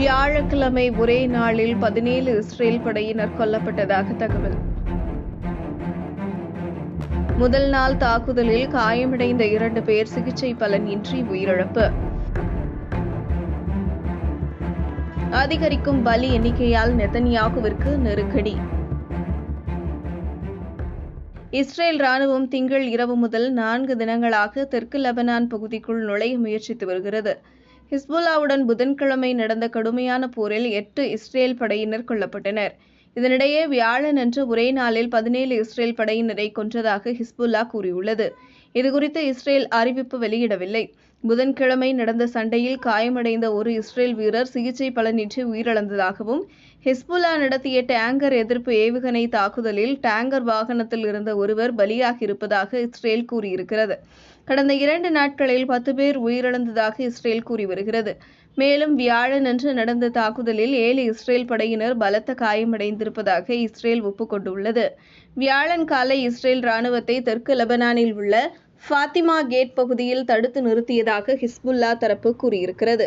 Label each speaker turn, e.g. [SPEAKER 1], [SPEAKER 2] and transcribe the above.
[SPEAKER 1] வியாழக்கிழமை ஒரே நாளில் பதினேழு இஸ்ரேல் படையினர் கொல்லப்பட்டதாக தகவல். முதல் நாள் தாக்குதலில் காயமடைந்த இரண்டு பேர் சிகிச்சை பலனின்றி உயிரிழப்பு. அதிகரிக்கும் பலி எண்ணிக்கையால் நெதன்யாகுவிற்கு நெருக்கடி. இஸ்ரேல் ராணுவம் திங்கள் இரவு முதல் நான்கு தினங்களாக தெற்கு லெபனான் பகுதிக்குள் நுழைய முயற்சித்து வருகிறது. ஹிஸ்புல்லாவுடன் புதன்கிழமை நடந்த கடுமையான போரில் எட்டு இஸ்ரேல் படையினர் கொல்லப்பட்டனர். இதனிடையே வியாழனன்று ஒரே நாளில் பதினேழு இஸ்ரேல் படையினரை கொன்றதாக ஹிஸ்புல்லா கூறியுள்ளது. இதுகுறித்து இஸ்ரேல் அறிவிப்பு வெளியிடவில்லை. புதன்கிழமை நடந்த சண்டையில் காயமடைந்த ஒரு இஸ்ரேல் வீரர் சிகிச்சை பலனின்றி உயிரிழந்ததாகவும் ஹிஸ்புல்லா நடத்திய டேங்கர் எதிர்ப்பு ஏவுகணை தாக்குதலில் டேங்கர் வாகனத்தில் இருந்த ஒருவர் பலியாகியிருப்பதாக இஸ்ரேல் கூறியிருக்கிறது. கடந்த இரண்டு நாட்களில் பத்து பேர் உயிரிழந்ததாக இஸ்ரேல் கூறி வருகிறது. மேலும் வியாழனன்று நடந்த தாக்குதலில் ஏழு இஸ்ரேல் படையினர் பலத்த காயமடைந்திருப்பதாக இஸ்ரேல் ஒப்புக்கொண்டுள்ளது. வியாழன் காலை இஸ்ரேல் ராணுவத்தை தெற்கு லெபனானில் உள்ள ஃபாத்திமா கேட் பகுதியில் தடுத்து நிறுத்தியதாக ஹிஸ்புல்லா தரப்பு கூறியிருக்கிறது.